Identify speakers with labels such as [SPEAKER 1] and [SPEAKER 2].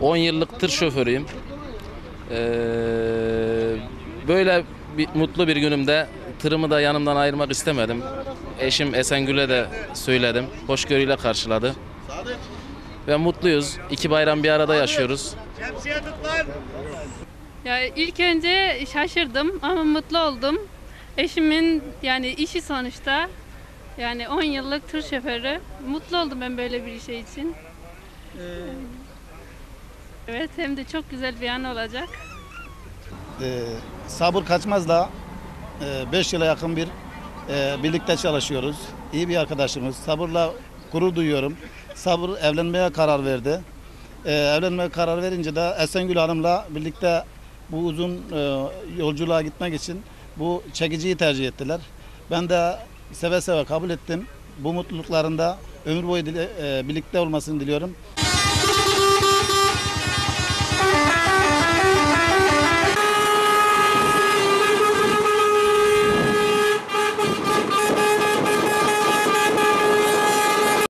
[SPEAKER 1] 10 yıllık tır şoförüyüm. Ee, böyle bir, mutlu bir günümde tırımı da yanımdan ayırmak istemedim. Eşim Esengül'e de söyledim. Hoşgörüyle karşıladı. Ve mutluyuz. İki bayram bir arada yaşıyoruz.
[SPEAKER 2] Ya ilk önce şaşırdım ama mutlu oldum. Eşimin yani işi sonuçta yani 10 yıllık tır şoförü. Mutlu oldum ben böyle bir şey için. Evet hem de çok güzel bir an olacak.
[SPEAKER 3] Ee, Sabır Kaçmaz'la 5 yıla yakın bir e, birlikte çalışıyoruz. İyi bir arkadaşımız. Sabır'la gurur duyuyorum. Sabır evlenmeye karar verdi. Ee, evlenmeye karar verince de Esengül Hanım'la birlikte bu uzun e, yolculuğa gitmek için bu çekiciyi tercih ettiler. Ben de seve seve kabul ettim. Bu mutluluklarında ömür boyu dile- e, birlikte olmasını diliyorum.